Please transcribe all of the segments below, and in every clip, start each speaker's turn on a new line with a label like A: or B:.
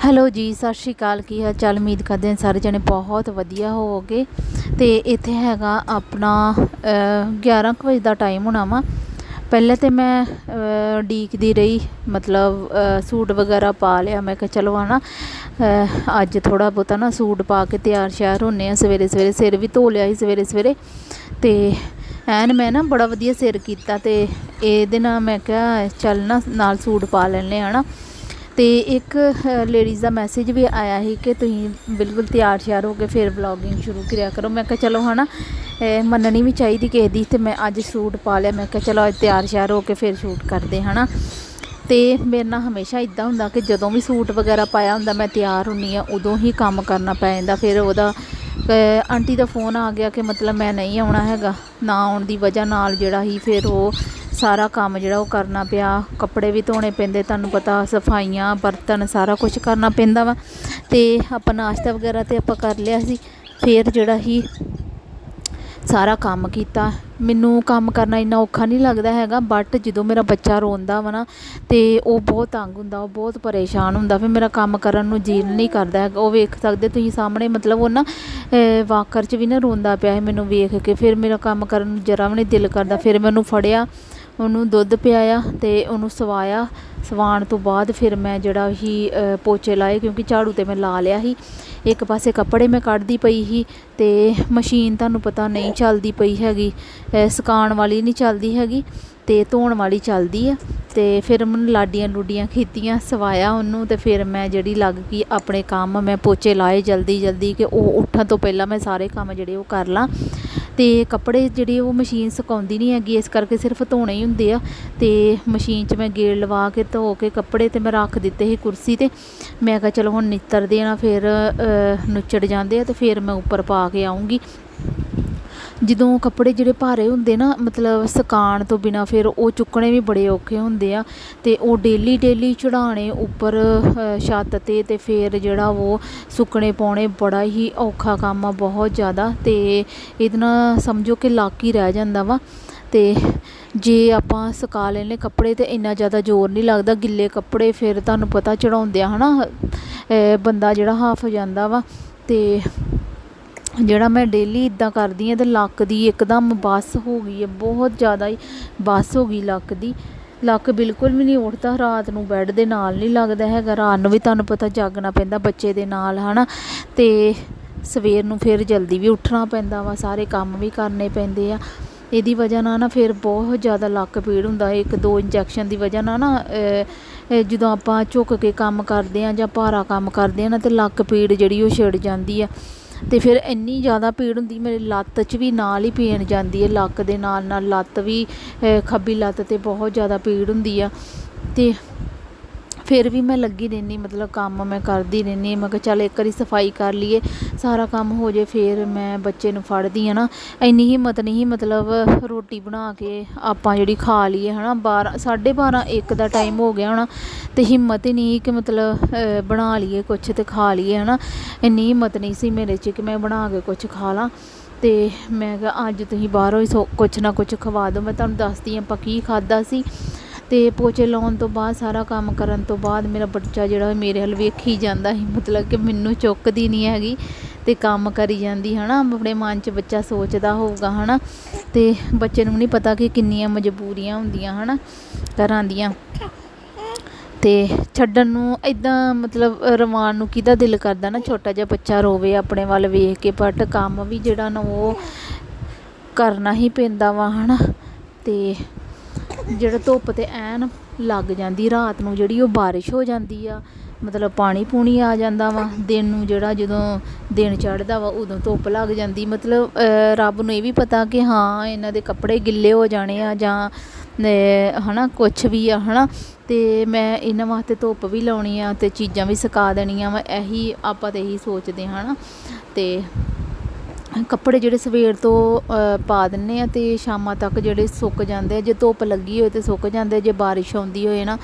A: Hello ਜੀ ਸਤਿ ਸ਼੍ਰੀ ਅਕਾਲ ਕੀ ਹਾਲ ਚਾਲ? ਉਮੀਦ ਕਰਦੇ ਹਾਂ ਸਾਰੇ ਜਣੇ ਬਹੁਤ ਵਧੀਆ ਹੋਵੋਗੇ। ਤੇ ਇੱਥੇ ਹੈਗਾ ਆਪਣਾ ਅ, 11 ਕੁ ਵਜੇ ਦਾ ਟਾਈਮ ਹੋਣਾ ਵਾ। ਪਹਿਲੇ ਤੇ ਮੈਂ ਅ, ਉਡੀਕਦੀ ਰਹੀ ਮਤਲਬ ਸੂਟ ਵਗੈਰਾ ਪਾ ਲਿਆ। ਮੈਂ ਕਿਹਾ ਚਲੋ ਹਨਾ ਅ, ਅੱਜ ਥੋੜਾ ਬਹੁਤਾ ਨਾ ਸੂਟ ਪਾ ਕੇ ਤਿਆਰ ਸ਼ਿਆਰ ਹੁੰਨੇ ਆ ਸਵੇਰੇ ਸਵੇਰੇ। ਸਿਰ ਵੀ ਧੋ ਲਿਆ ਸੀ ਸਵੇਰੇ ਸਵੇਰੇ। ਤੇ ਐਨ ਮੈਂ ਨਾ ਬੜਾ ਵਧੀਆ ਸਿਰ ਕੀਤਾ ਤੇ ਇਹਦੇ ਨਾਲ ਮੈਂ ਕਿਹਾ ਚੱਲ ਨਾ ਨਾਲ ਸੂਟ ਪਾ ਲੈਣੇ ਹਨਾ। ਤੇ ਇੱਕ ਲੇਡੀਜ਼ ਦਾ ਮੈਸੇਜ ਵੀ ਆਇਆ ਸੀ ਕਿ ਤੁਸੀਂ ਬਿਲਕੁਲ ਤਿਆਰ ਸ਼ਿਆਰ ਹੋ ਕੇ ਫਿਰ ਵਲੌਗਿੰਗ ਸ਼ੁਰੂ ਕਰਿਆ ਕਰੋ। ਮੈਂ ਕਿਹਾ ਚਲੋ ਹਨਾ ਇਹ ਮੰਨਣੀ ਵੀ ਚਾਹੀਦੀ ਕਿਸੇ ਦੀ ਤੇ ਮੈਂ ਅੱਜ ਸੂਟ ਪਾ ਲਿਆ। ਮੈਂ ਕਿਹਾ ਚਲੋ ਅੱਜ ਤਿਆਰ ਸ਼ਿਆਰ ਹੋ ਕੇ ਫਿਰ ਸ਼ੂਟ ਕਰਦੇ ਹਨਾ। ਤੇ ਮੇਰੇ ਨਾਲ ਹਮੇਸ਼ਾ ਇਦਾਂ ਹੁੰਦਾ ਕਿ ਜਦੋਂ ਵੀ ਸੂਟ ਵਗੈਰਾ ਪਾਇਆ ਹੁੰਦਾ, ਮੈਂ ਤਿਆਰ ਹੁੰਨੀ ਆ, ਉਦੋਂ ਹੀ ਕੰਮ ਕਰਨਾ ਪੈ ਜਾਂਦਾ। ਫਿਰ ਉਹਦਾ ਆਂਟੀ ਦਾ ਫੋਨ ਆ ਗਿਆ ਕਿ ਮਤਲਬ ਮੈਂ ਨਹੀਂ ਆਉਣਾ ਹੈਗਾ, ਨਾ ਆਉਣ ਦੀ ਵਜ੍ਹਾ ਨਾਲ ਜਿਹੜਾ ਹੀ ਫਿਰ ਉਹ ਸਾਰਾ ਕੰਮ ਜਿਹੜਾ ਉਹ ਕਰਨਾ ਪਿਆ। ਕੱਪੜੇ ਵੀ ਧੋਣੇ ਪੈਂਦੇ, ਤੁਹਾਨੂੰ ਪਤਾ, ਸਫਾਈਆਂ, ਬਰਤਨ, ਸਾਰਾ ਕੁਝ ਕਰਨਾ ਪੈਂਦਾ ਵਾ। ਤੇ ਆਪਾਂ ਨਾਸ਼ਤਾ ਵਗੈਰਾ ਤੇ ਆਪਾਂ ਕਰ ਲਿਆ ਸੀ। ਫਿਰ ਜਿਹੜਾ ਹੀ ਸਾਰਾ ਕੰਮ ਕੀਤਾ। ਮੈਨੂੰ ਕੰਮ ਕਰਨਾ ਇੰਨਾ ਔਖਾ ਨਹੀਂ ਲੱਗਦਾ ਹੈਗਾ ਬਟ ਜਦੋਂ ਮੇਰਾ ਬੱਚਾ ਰੋਂਦਾ ਵਾ ਨਾ, ਤੇ ਉਹ ਬਹੁਤ ਤੰਗ ਹੁੰਦਾ, ਉਹ ਬਹੁਤ ਪਰੇਸ਼ਾਨ ਹੁੰਦਾ। ਫਿਰ ਮੇਰਾ ਕੰਮ ਕਰਨ ਨੂੰ ਜੀਅ ਨਹੀਂ ਕਰਦਾ ਹੈਗਾ। ਉਹ ਵੇਖ ਸਕਦੇ, ਤੁਸੀਂ ਸਾਹਮਣੇ ਮਤਲਬ ਉਹ ਨਾ ਵਾਕਰ 'ਚ ਵੀ ਨਾ ਰੋਂਦਾ ਪਿਆ ਹੈ ਮੈਨੂੰ ਵੇਖ ਕੇ। ਫਿਰ ਮੇਰਾ ਕੰਮ ਕਰਨ ਨੂੰ ਜਰਾ ਵੀ ਨਹੀਂ ਦਿਲ ਕਰਦਾ। ਫਿਰ ਮੈਂ ਉਹਨੂੰ ਫੜਿਆ। ਉਹਨੂੰ ਦੁੱਧ ਪਿਆਇਆ ਅਤੇ ਉਹਨੂੰ ਸਵਾਇਆ। ਸਵਾਉਣ ਤੋਂ ਬਾਅਦ ਫਿਰ ਮੈਂ ਜਿਹੜਾ ਹੀ ਪੋਚੇ ਲਾਏ ਕਿਉਂਕਿ ਝਾੜੂ ਤੇ ਮੈਂ ਲਾ ਲਿਆ ਸੀ। ਇੱਕ ਪਾਸੇ ਕੱਪੜੇ ਮੈਂ ਕੱਢਦੀ ਪਈ ਸੀ ਅਤੇ ਮਸ਼ੀਨ ਤੁਹਾਨੂੰ ਪਤਾ ਨਹੀਂ ਚੱਲਦੀ ਪਈ ਹੈਗੀ। ਸੁਕਾਉਣ ਵਾਲੀ ਨਹੀਂ ਚੱਲਦੀ ਹੈਗੀ ਤੇ ਧੋਣ ਵਾਲੀ ਚੱਲਦੀ ਆ। ਤੇ ਫਿਰ ਮੈਨੂੰ ਲਾਡੀਆਂ ਲੂਡੀਆਂ ਖੀਤੀਆਂ, ਸਵਾਇਆ ਉਹਨੂੰ ਤੇ ਫਿਰ ਮੈਂ ਜਿਹੜੀ ਲੱਗ ਗਈ ਆਪਣੇ ਕੰਮ ਮੈਂ ਪੋਚੇ ਲਾਏ ਜਲਦੀ ਜਲਦੀ ਕਿ ਉਹ ਉੱਠਣ ਤੋਂ ਪਹਿਲਾਂ ਮੈਂ ਸਾਰੇ ਕੰਮ ਜਿਹੜੇ ਉਹ ਕਰ ਲਾਂ। ਤੇ ਕੱਪੜੇ ਜਿਹੜੇ ਉਹ ਮਸ਼ੀਨ ਸੁਕਾਉਂਦੀ ਨਹੀਂ ਹੈਗੀ, ਇਸ ਕਰਕੇ ਸਿਰਫ ਧੋਣੇ ਹੀ ਹੁੰਦੇ ਆ। ਤੇ ਮਸ਼ੀਨ 'ਚ ਮੈਂ ਗੇੜ ਲਵਾ ਕੇ ਧੋ ਕੇ ਕੱਪੜੇ ਤੇ ਮੈਂ ਰੱਖ ਦਿੱਤੇ ਸੀ ਕੁਰਸੀ ਤੇ। ਮੈਂ ਕਿਹਾ ਚਲੋ ਹੁਣ ਨਿੱਤਰ ਦੇਣਾ ਫਿਰ ਨੁੱਚੜ ਜਾਂਦੇ ਆ ਤੇ ਫਿਰ ਮੈਂ ਉੱਪਰ ਪਾ ਕੇ ਆਉਂਗੀ ਜਦੋਂ ਕੱਪੜੇ ਜਿਹੜੇ ਭਾਰੇ ਹੁੰਦੇ ਨਾ ਮਤਲਬ ਸੁਕਾਉਣ ਤੋਂ ਬਿਨਾਂ ਫਿਰ ਉਹ ਚੁੱਕਣੇ ਵੀ ਬੜੇ ਔਖੇ ਹੁੰਦੇ ਆ ਅਤੇ ਉਹ ਡੇਲੀ ਡੇਲੀ ਚੜ੍ਹਾਉਣੇ ਉੱਪਰ ਛੱਤ ਤੇ ਅਤੇ ਫਿਰ ਜਿਹੜਾ ਉਹ ਸੁੱਕਣੇ ਪਾਉਣੇ ਬੜਾ ਹੀ ਔਖਾ ਕੰਮ ਆ ਬਹੁਤ ਜ਼ਿਆਦਾ ਅਤੇ ਇਹਦੇ ਨਾਲ ਸਮਝੋ ਕਿ ਲੱਕ ਹੀ ਰਹਿ ਜਾਂਦਾ ਵਾ ਅਤੇ ਜੇ ਆਪਾਂ ਸੁਕਾ ਲੈਨੇ ਕੱਪੜੇ ਤੇ ਇੰਨਾ ਜ਼ਿਆਦਾ ਜ਼ੋਰ ਨਹੀਂ ਲੱਗਦਾ ਗਿੱਲੇ ਕੱਪੜੇ ਫਿਰ ਤੁਹਾਨੂੰ ਪਤਾ ਚੜਾਉਂਦੇ ਆ ਹਨਾ? ਅ, ਬੰਦਾ ਜਿਹੜਾ ਹਾਫ ਜਾਂਦਾ ਵਾ ਅਤੇ ਜਿਹੜਾ ਮੈਂ ਡੇਲੀ ਇੱਦਾਂ ਕਰਦੀ ਹਾਂ ਤੇ ਲੱਕ ਦੀ ਇੱਕਦਮ ਬੱਸ ਹੋ ਗਈ ਹੈ, ਬਹੁਤ ਜ਼ਿਆਦਾ ਹੀ ਬੱਸ ਹੋ ਗਈ ਲੱਕ ਦੀ। ਲੱਕ ਬਿਲਕੁਲ ਵੀ ਨਹੀਂ ਉੱਠਦਾ, ਰਾਤ ਨੂੰ ਬੈੱਡ ਦੇ ਨਾਲ ਨਹੀਂ ਲੱਗਦਾ ਹੈਗਾ, ਰਾਤ ਨੂੰ ਵੀ ਤੁਹਾਨੂੰ ਪਤਾ ਜਾਗਣਾ ਪੈਂਦਾ ਬੱਚੇ ਦੇ ਨਾਲ ਹੈ ਨਾ ਅਤੇ ਸਵੇਰ ਨੂੰ ਫਿਰ ਜਲਦੀ ਵੀ ਉੱਠਣਾ ਪੈਂਦਾ ਵਾ, ਸਾਰੇ ਕੰਮ ਵੀ ਕਰਨੇ ਪੈਂਦੇ ਆ। ਇਹਦੀ ਵਜ੍ਹਾ ਨਾਲ ਨਾ ਫਿਰ ਬਹੁਤ ਜ਼ਿਆਦਾ ਲੱਕ ਪੀੜ ਹੁੰਦਾ ਇੱਕ ਦੋ ਇੰਜੈਕਸ਼ਨ ਦੀ ਵਜ੍ਹਾ ਨਾਲ ਨਾ ਜਦੋਂ ਆਪਾਂ ਝੁੱਕ ਕੇ ਕੰਮ ਕਰਦੇ ਆ ਜਾਂ ਭਾਰਾ ਕੰਮ ਕਰਦੇ ਆ ਨਾ, ਤੇ ਲੱਕ ਪੀੜ ਜਿਹੜੀ ਉਹ ਛਿੜ ਜਾਂਦੀ ਆ। ਅਤੇ ਫਿਰ ਇੰਨੀ ਜ਼ਿਆਦਾ ਪੀੜ ਹੁੰਦੀ, ਮੇਰੀ ਲੱਤ 'ਚ ਵੀ ਨਾਲ ਹੀ ਪੇਨ ਜਾਂਦੀ ਹੈ, ਲੱਕ ਦੇ ਨਾਲ ਨਾਲ ਲੱਤ ਵੀ ਖੱਬੀ ਲੱਤ ਤੇ ਬਹੁਤ ਜ਼ਿਆਦਾ ਪੀੜ ਹੁੰਦੀ ਆ। ਅਤੇ ਫਿਰ ਵੀ ਮੈਂ ਲੱਗੀ ਰਹਿੰਦੀ, ਮਤਲਬ ਕੰਮ ਮੈਂ ਕਰਦੀ ਰਹਿੰਦੀ ਮੈਂ ਕਿਹਾ ਚੱਲ ਇੱਕ ਵਾਰੀ ਸਫ਼ਾਈ ਕਰ ਲਈਏ, ਸਾਰਾ ਕੰਮ ਹੋ ਜੇ ਫਿਰ ਮੈਂ ਬੱਚੇ ਨੂੰ ਫੜਦੀ ਆ ਨਾ। ਇੰਨੀ ਹਿੰਮਤ ਨਹੀਂ ਸੀ, ਮਤਲਬ ਰੋਟੀ ਬਣਾ ਕੇ ਆਪਾਂ ਜਿਹੜੀ ਖਾ ਲਈਏ, ਹਨਾ। 12 12:30 1 ਦਾ ਟਾਈਮ ਹੋ ਗਿਆ ਹੋਣਾ ਤੇ ਹਿੰਮਤ ਹੀ ਨਹੀਂ ਕਿ ਮਤਲਬ ਬਣਾ ਲਈਏ ਕੁਛ ਤੇ ਖਾ ਲਈਏ, ਹਨਾ। ਇੰਨੀ ਹਿੰਮਤ ਨਹੀਂ ਸੀ ਮੇਰੇ 'ਚ ਕਿ ਮੈਂ ਬਣਾ ਕੇ ਕੁਛ ਖਾ ਲਾਂ। ਤੇ ਮੈਂ ਕਿਹਾ ਅੱਜ ਤੁਸੀਂ ਬਾਹਰੋਂ ਹੀ ਸੋ, ਕੁਛ ਨਾ ਕੁਛ ਖਵਾ ਦਿਓ। ਮੈਂ ਤੁਹਾਨੂੰ ਦੱਸਦੀ ਹਾਂ ਆਪਾਂ ਕੀ ਖਾਦਾ ਸੀ। ਤੇ ਪੋਚੇ ਲਾਉਣ ਤੋਂ ਬਾਅਦ, ਸਾਰਾ ਕੰਮ ਕਰਨ ਤੋਂ ਬਾਅਦ ਮੇਰਾ ਬੱਚਾ ਜਿਹੜਾ ਮੇਰੇ ਹਲ ਵੇਖੀ ਜਾਂਦਾ ਸੀ। ਮਤਲਬ ਕਿ ਮੈਨੂੰ ਚੁੱਕਦੀ ਨਹੀਂ ਹੈਗੀ ਤੇ ਕੰਮ ਕਰੀ ਜਾਂਦੀ, ਹਨਾ? ਆਪਣੇ ਮਨ 'ਚ ਬੱਚਾ ਸੋਚਦਾ ਹੋਊਗਾ, ਹਨਾ? ਤੇ ਬੱਚੇ ਨੂੰ ਨਹੀਂ ਪਤਾ ਕਿ ਕਿੰਨੀਆਂ ਮਜਬੂਰੀਆਂ ਹੁੰਦੀਆਂ, ਹਨਾ? ਘਰਾਂ ਦੀਆਂ। ਤੇ ਛੱਡਣ ਨੂੰ ਇਦਾਂ ਮਤਲਬ ਰਵਾਨ ਨੂੰ ਕਿਹਦਾ ਦਿਲ ਕਰਦਾ ਨਾ? ਛੋਟਾ ਜਿਹਾ ਬੱਚਾ ਰੋਵੇ ਆਪਣੇ ਵੱਲ ਵੇਖ ਕੇ ਬਟ ਕੰਮ ਵੀ ਜਿਹੜਾ ਨਾ ਉਹ ਕਰਨਾ ਹੀ ਪੈਂਦਾ ਵਾ, ਹਨਾ? ਤੇ ਜਿਹੜਾ ਧੁੱਪ ਤੇ ਐਨ ਲੱਗ ਜਾਂਦੀ ਰਾਤ ਨੂੰ ਜਿਹੜੀ ਉਹ ਬਾਰਿਸ਼ ਹੋ ਜਾਂਦੀ ਆ ਮਤਲਬ ਪਾਣੀ ਪੂਣੀ ਆ ਜਾਂਦਾ ਵਾ ਦਿਨ ਨੂੰ ਜਿਹੜਾ ਜਦੋਂ ਦਿਨ ਚੜ੍ਹਦਾ ਵਾ ਉਦੋਂ ਧੁੱਪ ਲੱਗ ਜਾਂਦੀ। ਮਤਲਬ ਰੱਬ ਨੂੰ ਇਹ ਵੀ ਪਤਾ ਕਿ ਹਾਂ ਇਹਨਾਂ ਦੇ ਕੱਪੜੇ ਗਿੱਲੇ ਹੋ ਜਾਣੇ ਆ ਜਾਂ ਅਹ, ਹਨਾ ਕੁਛ ਵੀ ਆ ਹਨਾ। ਤੇ ਮੈਂ ਇਹਨਾਂ ਵਾਸਤੇ ਧੁੱਪ ਵੀ ਲਾਉਣੀ ਆ ਤੇ ਚੀਜ਼ਾਂ ਵੀ ਸੁਕਾ ਦੇਣੀਆਂ ਵਾ ਇਹੀ ਆਪਾਂ ਤੇ ਇਹੀ ਸੋਚਦੇ ਹਾਂ ਹਨਾ। ਤੇ ਕੱਪੜੇ ਜਿਹੜੇ ਸਵੇਰ ਤੋਂ ਪਾ ਦਿੰਨੇ ਆ ਤੇ ਸ਼ਾਮਾਂ ਤੱਕ ਜਿਹੜੇ ਸੁੱਕ ਜਾਂਦੇ ਆ, ਜੇ ਧੁੱਪ ਲੱਗੀ ਹੋਏ ਤੇ ਸੁੱਕ ਜਾਂਦੇ ਜੇ ਬਾਰਿਸ਼ ਆਉਂਦੀ ਹੋਏ ਨਾ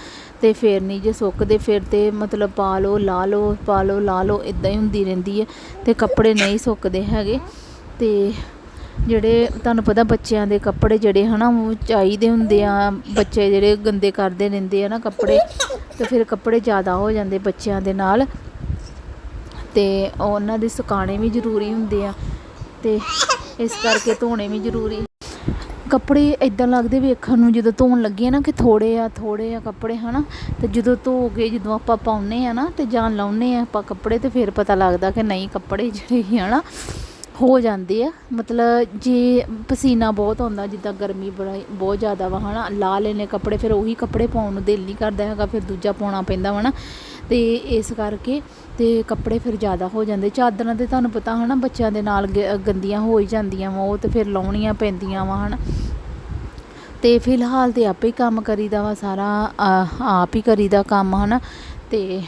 A: ਤੇ ਫਿਰ ਨਹੀਂ ਜੇ ਸੁੱਕਦੇ, ਫਿਰ ਤੇ ਮਤਲਬ ਪਾ ਲਓ, ਲਾ ਲਓ, ਪਾ ਲਓ, ਲਾ ਲਓ ਇਦਾਂ ਹੀ ਹੁੰਦੀ ਰਹਿੰਦੀ ਹੈ ਤੇ ਕੱਪੜੇ ਨਹੀਂ ਸੁੱਕਦੇ ਹੈਗੇ। ਤੇ ਜਿਹੜੇ ਤੁਹਾਨੂੰ ਪਤਾ ਬੱਚਿਆਂ ਦੇ ਕੱਪੜੇ ਜਿਹੜੇ ਹਨਾ, ਉਹ ਚਾਹੀਦੇ ਹੁੰਦੇ ਆ, ਬੱਚੇ ਜਿਹੜੇ ਗੰਦੇ ਕਰਦੇ ਰਹਿੰਦੇ ਆ ਨਾ ਕੱਪੜੇ, ਤੇ ਫਿਰ ਕੱਪੜੇ ਜ਼ਿਆਦਾ ਹੋ ਜਾਂਦੇ ਬੱਚਿਆਂ ਦੇ ਨਾਲ। ਤੇ ਉਹਨਾਂ ਦੇ ਸੁਕਾਣੇ ਵੀ ਜ਼ਰੂਰੀ ਹੁੰਦੇ ਆ। ਤੇ ਇਸ ਕਰਕੇ ਧੋਣੇ ਵੀ ਜ਼ਰੂਰੀ। ਕੱਪੜੇ ਇਦਾਂ ਲੱਗਦੇ ਵੇਖਣ ਨੂੰ ਜਦੋਂ ਧੋਣ ਲੱਗੇ ਨਾ ਕਿ ਥੋੜੇ ਆ ਥੋੜੇ ਆ ਕੱਪੜੇ, ਹਨਾ? ਤੇ ਜਦੋਂ ਧੋ ਕੇ ਜਦੋਂ ਆਪਾਂ ਪਾਉਨੇ ਆ ਨਾ ਤੇ ਜਾਂ ਲਾਉਨੇ ਆ ਆਪਾਂ ਕੱਪੜੇ ਤੇ ਫਿਰ ਪਤਾ ਲੱਗਦਾ ਕਿ ਨਹੀਂ, ਕੱਪੜੇ ਜਿਹੜੇ ਸੀ ਹਨਾ ਹੋ ਜਾਂਦੇ ਆ। ਮਤਲਬ ਜੇ ਪਸੀਨਾ ਬਹੁਤ ਆਉਂਦਾ, ਜਿੱਦਾਂ ਗਰਮੀ ਬੜਾ ਬਹੁਤ ਜ਼ਿਆਦਾ ਵਾ, ਹਨਾ? ਲਾ ਲੈਨੇ ਕੱਪੜੇ, ਫਿਰ ਉਹੀ ਕੱਪੜੇ ਪਾਉਣ ਨੂੰ ਦਿਲ ਨਹੀਂ ਕਰਦਾ ਹੈਗਾ, ਫਿਰ ਦੂਜਾ ਪਾਉਣਾ ਪੈਂਦਾ ਵਾ ਨਾ। ਤੇ ਇਸ ਕਰਕੇ ਤੇ ਕੱਪੜੇ ਫਿਰ ਜ਼ਿਆਦਾ ਹੋ ਜਾਂਦੇ। ਚਾਦਰਾਂ ਤੇ ਤੁਹਾਨੂੰ ਪਤਾ ਹਨਾ, ਬੱਚਿਆਂ ਦੇ ਨਾਲ ਗ- ਗੰਦੀਆਂ ਹੋ ਹੀ ਜਾਂਦੀਆਂ ਵਾ, ਉਹ ਤੇ ਫਿਰ ਲਾਉਣੀਆਂ ਪੈਂਦੀਆਂ ਵਾ ਹਨਾ। ਤੇ ਫਿਲਹਾਲ ਤੇ ਆਪੇ ਹੀ ਕੰਮ ਕਰੀਦਾ ਵਾ ਸਾਰਾ ਆਪ ਹੀ ਕਰੀਦਾ ਕੰਮ ਹਨਾ। ਤੇ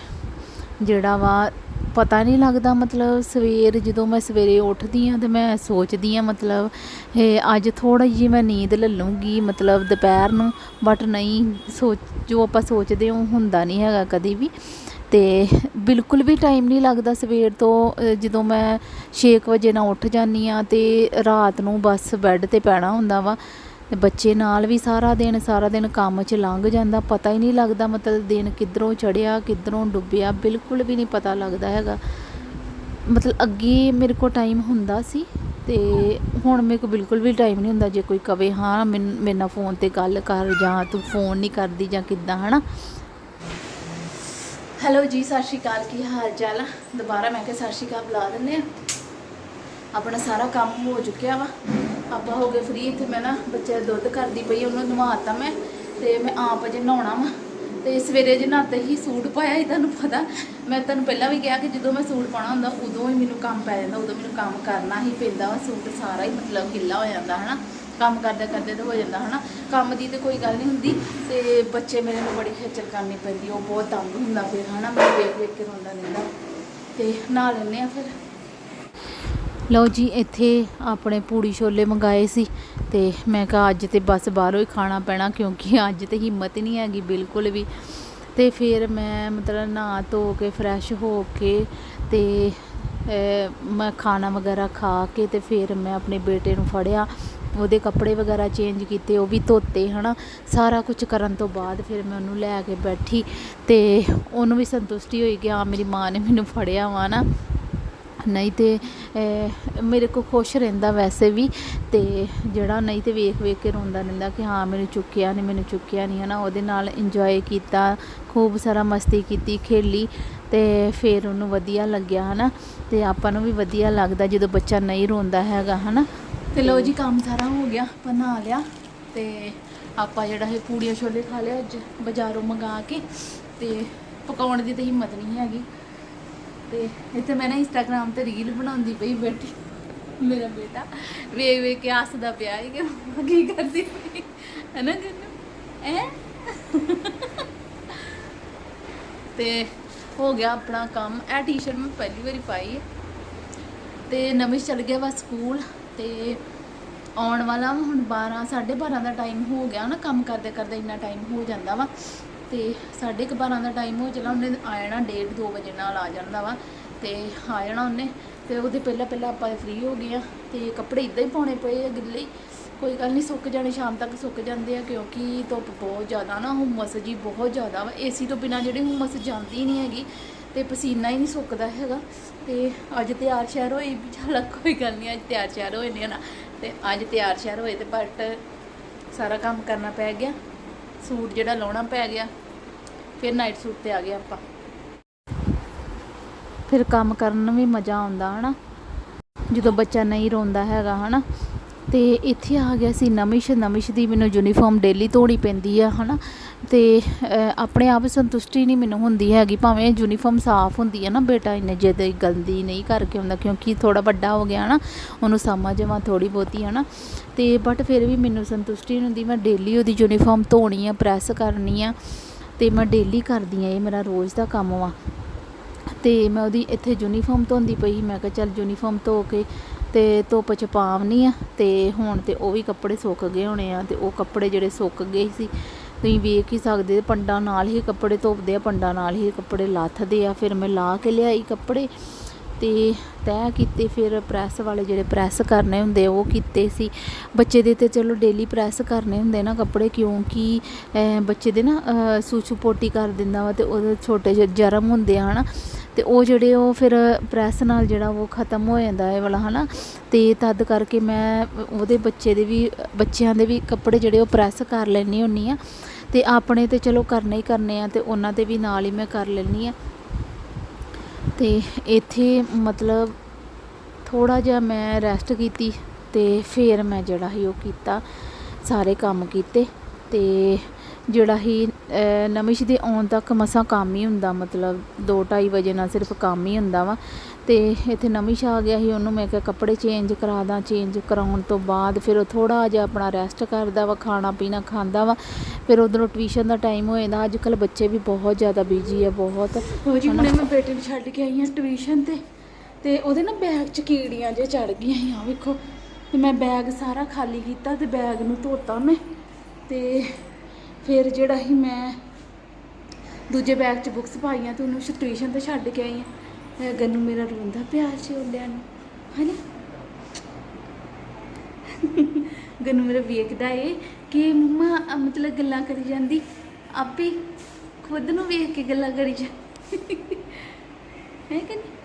A: ਜਿਹੜਾ ਵਾ, ਪਤਾ ਨਹੀਂ ਲੱਗਦਾ ਮਤਲਬ ਸਵੇਰ ਜਦੋਂ ਮੈਂ ਸਵੇਰੇ ਉੱਠਦੀ ਆ ਤੇ ਮੈਂ ਸੋਚਦੀ ਆ ਮਤਲਬ ਇਹ ਅੱਜ ਥੋੜਾ ਜਿਹੀ ਮੈਂ ਨੀਂਦ ਲੈ ਲੂੰਗੀ ਮਤਲਬ ਦੁਪਹਿਰ ਨੂੰ ਬਟ ਨਹੀਂ ਸੋਚ, ਜੋ ਆਪਾਂ ਸੋਚਦੇ ਉਹ ਹੁੰਦਾ ਨਹੀਂ ਹੈਗਾ ਕਦੀ ਵੀ। ਤੇ ਬਿਲਕੁਲ ਵੀ ਟਾਈਮ ਨਹੀਂ ਲੱਗਦਾ ਸਵੇਰ ਤੋਂ ਜਦੋਂ ਮੈਂ 6 ਵਜੇ ਨਾਲ ਉੱਠ ਜਾਂਦੀ ਆ ਤੇ ਰਾਤ ਨੂੰ ਬਸ ਬੈੱਡ ਤੇ ਪੈਣਾ ਹੁੰਦਾ ਵਾ। ਬੱਚੇ ਨਾਲ ਵੀ ਸਾਰਾ ਦਿਨ ਸਾਰਾ ਦਿਨ ਕੰਮ 'ਚ ਲੰਘ ਜਾਂਦਾ, ਪਤਾ ਹੀ ਨਹੀਂ ਲੱਗਦਾ ਮਤਲਬ ਦਿਨ ਕਿੱਧਰੋਂ ਚੜਿਆ ਕਿੱਧਰੋਂ ਡੁੱਬਿਆ, ਬਿਲਕੁਲ ਵੀ ਨਹੀਂ ਪਤਾ ਲੱਗਦਾ ਹੈਗਾ। ਮਤਲਬ ਅੱਗੇ ਮੇਰੇ ਕੋਲ ਟਾਈਮ ਹੁੰਦਾ ਸੀ ਤੇ ਹੁਣ ਮੇਰੇ ਕੋਲ ਬਿਲਕੁਲ ਵੀ ਟਾਈਮ ਨਹੀਂ ਹੁੰਦਾ, ਜੇ ਕੋਈ ਕਵੇ, ਹਾਂ, ਮੈਨ- ਮੇਰੇ ਨਾਲ ਫੋਨ ਤੇ ਗੱਲ ਕਰ ਜਾਂ ਤੂੰ ਫੋਨ ਨਹੀਂ ਕਰਦੀ ਜਾਂ ਕਿੱਦਾਂ, ਹਨਾ? ਹੈਲੋ ਜੀ, ਸਤਿ ਸ਼੍ਰੀ ਅਕਾਲ। ਕੀ ਹਾਲ ਚਾਲ ਆ? ਦੁਬਾਰਾ ਮੈਂ ਕਿਹਾ ਸਤਿ ਸ਼੍ਰੀ ਅਕਾਲ ਬੁਲਾ ਦਿੰਦੇ ਆ। ਆਪਣਾ ਸਾਰਾ ਕੰਮ ਹੋ ਚੁੱਕਿਆ ਵਾ। ਆਪਾਂ ਹੋ ਗਏ ਫ੍ਰੀ ਇੱਥੇ ਮੈਂ ਨਾ ਬੱਚੇ ਦਾ ਦੁੱਧ ਕਰਦੀ ਪਈ ਉਹਨੂੰ ਨਵਾਤਾ ਮੈਂ, ਤੇ ਮੈਂ ਆਪ ਅਜੇ ਨਹਾਉਣਾ ਵਾ। ਤੇ ਸਵੇਰੇ ਜੇ ਨਹਾਤੇ ਹੀ ਸੂਟ ਪਾਇਆ ਸੀ, ਤੁਹਾਨੂੰ ਪਤਾ। ਮੈਂ ਤੁਹਾਨੂੰ ਪਹਿਲਾਂ ਵੀ ਕਿਹਾ ਕਿ ਜਦੋਂ ਮੈਂ ਸੂਟ ਪਾਉਣਾ ਹੁੰਦਾ, ਉਦੋਂ ਹੀ ਮੈਨੂੰ ਕੰਮ ਪੈ ਜਾਂਦਾ, ਉਦੋਂ ਮੈਨੂੰ ਕੰਮ ਕਰਨਾ ਹੀ ਪੈਂਦਾ ਵਾ। ਸੂਟ ਸਾਰਾ ਹੀ ਮਤਲਬ ਗਿੱਲਾ ਹੋ ਜਾਂਦਾ, ਹਨਾ? ਕੰਮ ਕਰਦੇ ਕਰਦੇ ਤਾਂ ਹੋ ਜਾਂਦਾ, ਹਨਾ? ਕੰਮ ਦੀ ਤੇ ਕੋਈ ਗੱਲ ਨਹੀਂ ਹੁੰਦੀ ਤੇ ਬੱਚੇ ਮੇਰੇ ਨੂੰ ਬੜੀ ਖੇਚਲ ਕਰਨੀ ਪੈਂਦੀ, ਉਹ ਬਹੁਤ ਤੰਗ ਹੁੰਦਾ ਫਿਰ, ਹਨਾ? ਮੈਂ ਵੇਖ ਵੇਖ ਕੇ ਰੋਂਦਾ ਰਹਿੰਦਾ। ਤੇ ਨਹਾ ਲੈਂਦੇ ਆ ਫਿਰ। ਲਓ ਜੀ, ਇੱਥੇ ਆਪਣੇ ਪੂੜੀ ਛੋਲੇ ਮੰਗਾਏ ਸੀ ਤੇ ਮੈਂ ਕਿਹਾ ਅੱਜ ਤੇ ਬਸ ਬਾਹਰੋਂ ਹੀ ਖਾਣਾ ਪੈਣਾ ਕਿਉਂਕਿ ਅੱਜ ਤੇ ਹਿੰਮਤ ਹੀ ਨਹੀਂ ਹੈਗੀ ਬਿਲਕੁਲ ਵੀ। ਤੇ ਫਿਰ ਮੈਂ ਮਤਲਬ ਨਹਾ ਧੋ ਕੇ ਫਰੈਸ਼ ਹੋ ਕੇ ਤੇ ਮੈਂ ਖਾਣਾ ਵਗੈਰਾ ਖਾ ਕੇ ਤੇ ਫਿਰ ਮੈਂ ਆਪਣੇ ਬੇਟੇ ਨੂੰ ਫੜਿਆ ਉਹਦੇ ਕੱਪੜੇ ਵਗੈਰਾ ਚੇਂਜ ਕੀਤੇ, ਉਹ ਵੀ ਧੋਤੇ, ਹਨਾ। ਸਾਰਾ ਕੁਝ ਕਰਨ ਤੋਂ ਬਾਅਦ ਫਿਰ ਮੈਂ ਉਹਨੂੰ ਲੈ ਕੇ ਬੈਠੀ ਤੇ ਉਹਨੂੰ ਵੀ ਸੰਤੁਸ਼ਟੀ ਹੋਈ ਕਿ ਹਾਂ, ਮੇਰੀ ਮਾਂ ਨੇ ਮੈਨੂੰ ਫੜਿਆ ਵਾ ਨਾ। ਨਹੀਂ ਤੇ ਮੇਰੇ ਕੋ ਖੁਸ਼ ਰਹਿੰਦਾ ਵੈਸੇ ਵੀ ਤੇ ਜਿਹੜਾ ਨਹੀਂ ਤੇ ਵੇਖ ਵੇਖ ਕੇ ਰੋਂਦਾ ਰਹਿੰਦਾ ਕਿ ਹਾਂ, ਮੈਨੂੰ ਚੁੱਕਿਆ ਨਹੀਂ ਮੈਨੂੰ ਚੁੱਕਿਆ ਨਹੀਂ ਹਨਾ। ਉਹਦੇ ਨਾਲ ਇੰਜੋਏ ਕੀਤਾ, ਖੂਬ ਸਾਰਾ ਮਸਤੀ ਕੀਤੀ, ਖੇਲੀ ਤੇ ਫਿਰ ਉਹਨੂੰ ਵਧੀਆ ਲੱਗਿਆ, ਹਨਾ। ਤੇ ਆਪਾਂ ਨੂੰ ਵੀ ਵਧੀਆ ਲੱਗਦਾ ਜਦੋਂ ਬੱਚਾ ਨਹੀਂ ਰੋਂਦਾ ਹੈਗਾ, ਹਨਾ। ਤੇ ਲੋ ਜੀ, ਕੰਮ ਸਾਰਾ ਹੋ ਗਿਆ, ਬਣਾ ਲਿਆ ਤੇ ਆਪਾਂ ਜਿਹੜਾ ਇਹ ਪੂੜੀਆਂ ਛੋਲੇ ਖਾ ਲਿਆ ਅੱਜ, ਬਾਜ਼ਾਰੋਂ ਮੰਗਾ ਕੇ ਤੇ ਪਕਾਉਣ ਦੀ ਤੇ ਹਿੰਮਤ ਨਹੀਂ ਹੈਗੀ। ਤੇ ਇੱਥੇ ਮੈਂ ਨਾ ਇੰਸਟਾਗ੍ਰਾਮ ਤੇ ਰੀਲ ਬਣਾਉਂਦੀ ਪਈ ਬੈਠੀ ਮੇਰਾ ਬੇਟਾ। ਵੇਖ ਵੇਖ ਕੇ ਹੱਸਦਾ ਪਿਆ ਹੈ ਕਿ ਕੀ ਕਰਦੀ ਪਈ ਹੈ ਨਾ ਜੰਨੂ? ਐ ਤੇ ਹੋ ਗਿਆ ਆਪਣਾ ਕੰਮ। ਇਹ ਟੀ-ਸ਼ਰਟ ਮੈਂ ਪਹਿਲੀ ਵਾਰੀ ਪਾਈ ਹੈ। ਤੇ ਨਵੀਂ ਚੱਲ ਗਿਆ ਵਾ ਸਕੂਲ। ਤੇ ਆਉਣ ਵਾਲਾ ਵਾ ਹੁਣ 12 12:30 ਦਾ ਟਾਈਮ ਹੋ ਗਿਆ ਨਾ ਕੰਮ ਕਰਦੇ ਕਰਦੇ ਇੰਨਾ ਟਾਈਮ ਹੋ ਜਾਂਦਾ ਵਾ ਤੇ 12:30 ਦਾ ਟਾਈਮ ਹੋ ਚਲਾ ਉਹਨੇ ਆ ਜਾਣਾ 1:30 2 ਵਜੇ ਨਾਲ ਆ ਜਾਂਦਾ ਵਾ ਤੇ ਆ ਜਾਣਾ ਉਹਨੇ ਤੇ ਉਹਦੇ ਪਹਿਲਾਂ ਪਹਿਲਾਂ ਆਪਾਂ ਫ੍ਰੀ ਹੋ ਗਏ ਆ ਤੇ ਕੱਪੜੇ ਇਦਾਂ ਹੀ ਪਾਉਣੇ ਪਏ ਆ ਗਿੱਲੇ ਕੋਈ ਗੱਲ ਨਹੀਂ ਸੁੱਕ ਜਾਣੇ ਸ਼ਾਮ ਤੱਕ ਸੁੱਕ ਜਾਂਦੇ ਆ ਕਿਉਂਕਿ ਧੁੱਪ ਬਹੁਤ ਜ਼ਿਆਦਾ ਨਾ, ਹੁਮਸ ਜੀ ਬਹੁਤ ਜ਼ਿਆਦਾ ਵਾ ਏਸੀ ਤੋਂ ਬਿਨਾ ਜਿਹੜੀ ਹੁਮਸ ਜਾਂਦੀ ਨਹੀਂ ਹੈਗੀ ਤੇ ਪਸੀਨਾ ਹੀ ਨਹੀਂ ਸੁੱਕਦਾ ਹੈਗਾ। ਤੇ ਅੱਜ ਤਿਆਰ ਸ਼ਿਆਰ ਹੋਈ ਵੀ ਚੱਲ ਕੋਈ ਗੱਲ ਨਹੀਂ, ਅੱਜ ਤਿਆਰ ਸ਼ਿਆਰ ਹੋਏ ਨੇ ਨਾ। ਤੇ ਅੱਜ ਤਿਆਰ ਸ਼ਿਆਰ ਹੋਏ ਤੇ ਬਟ ਸਾਰਾ ਕੰਮ ਕਰਨਾ ਪੈ ਗਿਆ। ਸੂਟ ਜਿਹੜਾ ਲਾਉਣਾ ਪੈ ਗਿਆ, ਫਿਰ ਨਾਈਟ ਸੂਟ ਤੇ ਆ ਗਏ ਆਪਾਂ। ਫਿਰ ਕੰਮ ਕਰਨ ਨੂੰ ਵੀ ਮਜ਼ਾ ਆਉਂਦਾ, ਹਨਾ। ਜਦੋਂ ਬੱਚਾ ਨਹੀਂ ਰੋਂਦਾ ਹੈਗਾ, ਹਨਾ। ਤੇ ਇੱਥੇ ਆ ਗਿਆ ਸੀ ਨਮਿਸ਼ ਨਮਿਸ਼ ਦੀ ਮੈਨੂੰ ਯੂਨੀਫਾਰਮ ਡੇਲੀ ਧੋਣੀ ਪੈਂਦੀ ਆ ਹਨਾ? ਤੇ ਅਹ, ਆਪਣੇ ਆਪ ਸੰਤੁਸ਼ਟੀ ਨਹੀਂ ਮੈਨੂੰ ਹੁੰਦੀ ਹੈਗੀ ਭਾਵੇਂ ਯੂਨੀਫਾਰਮ ਸਾਫ਼ ਹੁੰਦੀ ਹੈ ਨਾ ਬੇਟਾ ਇੰਨੇ ਜ਼ਿਆਦਾ ਗੰਦੀ ਨਹੀਂ ਕਰਕੇ ਹੁੰਦਾ ਕਿਉਂਕਿ ਥੋੜਾ ਵੱਡਾ ਹੋ ਗਿਆ ਨਾ ਉਹਨੂੰ ਸਮਝ ਵਾ ਥੋੜੀ ਬਹੁਤੀ ਹਨਾ? ਤੇ ਬਟ ਫਿਰ ਵੀ ਮੈਨੂੰ ਸੰਤੁਸ਼ਟੀ ਨਹੀਂ ਹੁੰਦੀ ਮੈਂ ਡੇਲੀ ਉਹਦੀ ਯੂਨੀਫਾਰਮ ਧੋਣੀ ਆ ਪ੍ਰੈਸ ਕਰਨੀ ਆ ਤੇ ਮੈਂ ਡੇਲੀ ਕਰਦੀ ਆ ਇਹ ਮੇਰਾ ਰੋਜ਼ ਦਾ ਕੰਮ ਵਾ। ਤੇ ਮੈਂ ਉਹਦੀ ਇੱਥੇ ਯੂਨੀਫਾਰਮ ਧੋਂਦੀ ਪਈ ਸੀ ਮੈਂ ਕਿਹਾ ਚੱਲ ਯੂਨੀਫਾਰਮ ਧੋ ਕੇ ਤੇ ਧੁੱਪ ਚ ਪਾਵਨੀ ਆ ਤੇ ਹੁਣ ਤੇ ਉਹ ਵੀ ਕੱਪੜੇ ਸੁੱਕ ਗਏ ਹੋਣੇ ਆ ਤੇ ਉਹ ਕੱਪੜੇ ਜਿਹੜੇ ਸੁੱਕ ਗਏ ਸੀ ਤੁਸੀਂ ਵੇਖ ਹੀ ਸਕਦੇ ਜੇ ਪੰਡਾਂ ਨਾਲ ਹੀ ਕੱਪੜੇ ਧੋਪਦੇ ਆ ਪੰਡਾਂ ਨਾਲ ਹੀ ਕੱਪੜੇ ਲੱਥਦੇ ਆ ਫਿਰ ਮੈਂ ਲਾ ਕੇ ਲਿਆਈ ਕੱਪੜੇ ਤੇ ਤੈਅ ਕੀਤੇ ਫਿਰ ਪ੍ਰੈਸ ਵਾਲੇ ਜਿਹੜੇ ਪ੍ਰੈਸ ਕਰਨੇ ਹੁੰਦੇ ਉਹ ਕੀਤੇ ਸੀ। ਬੱਚੇ ਦੇ ਤੇ ਚਲੋ ਡੇਲੀ ਪ੍ਰੈਸ ਕਰਨੇ ਹੁੰਦੇ ਨਾ ਕੱਪੜੇ ਕਿਉਂਕਿ ਬੱਚੇ ਦੇ ਨਾ ਅਹ, ਸੂਚੂ ਪੋਟੀ ਕਰ ਦਿੰਦਾ ਵਾ ਤੇ ਉਹਦੇ ਛੋਟੇ ਜਿਹੇ ਜਰਮ ਹੁੰਦੇ ਆ ਹਨਾ। ਤੇ ਉਹ ਜਿਹੜੇ ਉਹ ਫਿਰ ਪ੍ਰੈਸ ਨਾਲ ਜਿਹੜਾ ਉਹ ਖਤਮ ਹੋ ਜਾਂਦਾ ਹੈ ਵਾਲਾ, ਹਨਾ? ਤੇ ਤਦ ਕਰਕੇ ਮੈਂ ਉਹਦੇ ਬੱਚੇ ਦੇ ਵੀ, ਬੱਚਿਆਂ ਦੇ ਵੀ ਕੱਪੜੇ ਜਿਹੜੇ ਉਹ ਪ੍ਰੈਸ ਕਰ ਲੈਣੀ ਹੁੰਨੀ ਆ ਤੇ ਆਪਣੇ ਤੇ ਚਲੋ ਕਰਨੇ ਹੀ ਕਰਨੇ ਆ ਤੇ ਉਹਨਾਂ ਦੇ ਵੀ ਨਾਲ ਹੀ ਮੈਂ ਕਰ ਲੈਣੀ ਆ ਤੇ ਇੱਥੇ ਮਤਲਬ ਥੋੜਾ ਜਿਹਾ ਮੈਂ ਰੈਸਟ ਕੀਤੀ ਤੇ ਫਿਰ ਮੈਂ ਜਿਹੜਾ ਸੀ ਉਹ ਕੀਤਾ, ਸਾਰੇ ਕੰਮ ਕੀਤੇ ਤੇ ਜਿਹੜਾ ਹੀ ਨਮਿਸ਼ ਦੇ ਆਉਣ ਤੱਕ ਮਸਾਂ ਕੰਮ ਹੀ ਹੁੰਦਾ ਮਤਲਬ 2:30 ਵਜੇ ਨਾਲ ਸਿਰਫ ਕੰਮ ਹੀ ਹੁੰਦਾ ਵਾ। ਤੇ ਇੱਥੇ ਨਮਿਸ਼ ਆ ਗਿਆ ਸੀ ਉਹਨੂੰ ਮੈਂ ਕਿਹਾ ਕੱਪੜੇ ਚੇਂਜ ਕਰਾ ਦਾਂ ਚੇਂਜ ਕਰਾਉਣ ਤੋਂ ਬਾਅਦ ਫਿਰ ਉਹ ਥੋੜਾ ਜਿਹਾ ਆਪਣਾ ਰੈਸਟ ਕਰਦਾ ਵਾ ਖਾਣਾ ਪੀਣਾ ਖਾਂਦਾ ਵਾ। ਫਿਰ ਉਧਰੋਂ ਟਿਊਸ਼ਨ ਦਾ ਟਾਈਮ ਹੋ ਜਾਂਦਾ ਅੱਜ ਕੱਲ ਬੱਚੇ ਵੀ ਬਹੁਤ ਜ਼ਿਆਦਾ ਬਿਜ਼ੀ ਆ ਬਹੁਤ।
B: ਹੋ ਜੀ ਹੁਣੇ ਮੈਂ ਬੇਟੇ ਨੂੰ ਛੱਡ ਕੇ ਆਈ ਹਾਂ ਟਿਊਸ਼ਨ ਤੇ ਤੇ ਉਹਦੇ ਨਾ ਬੈਗ 'ਚ ਕੀੜੀਆਂ ਜੇ ਚੜ ਗਈਆਂ ਸੀ ਆ ਵੇਖੋ। ਤੇ ਮੈਂ ਬੈਗ ਸਾਰਾ ਖਾਲੀ ਕੀਤਾ ਤੇ ਬੈਗ ਨੂੰ ਧੋਤਾ ਮੈਂ ਤੇ ਫਿਰ ਜਿਹੜਾ ਹੀ ਮੈਂ ਦੂਜੇ ਬੈਗ 'ਚ ਬੁੱਕਸ ਪਾਈਆਂ ਤੇ ਉਹਨੂੰ ਟਿਊਸ਼ਨ ਤੇ ਛੱਡ ਕੇ ਆਈ ਹਾਂ ਗੰਨੂ ਮੇਰਾ ਰੋਂਦਾ ਪਿਆ ਸੀ ਉਹਦਿਆਂ ਨੂੰ। ਹਨਾ? ਗੰਨੂ ਮੇਰਾ ਵੇਖਦਾ ਏ ਕਿ ਮੰਮਾ ਮਤਲਬ ਗੱਲਾਂ ਕਰੀ ਜਾਂਦੀ। ਆਪੇ ਖੁਦ ਨੂੰ ਵੇਖ ਕੇ ਗੱਲਾਂ ਕਰੀ ਜਾ ਹੈ ਕਿ ਨਹੀਂ?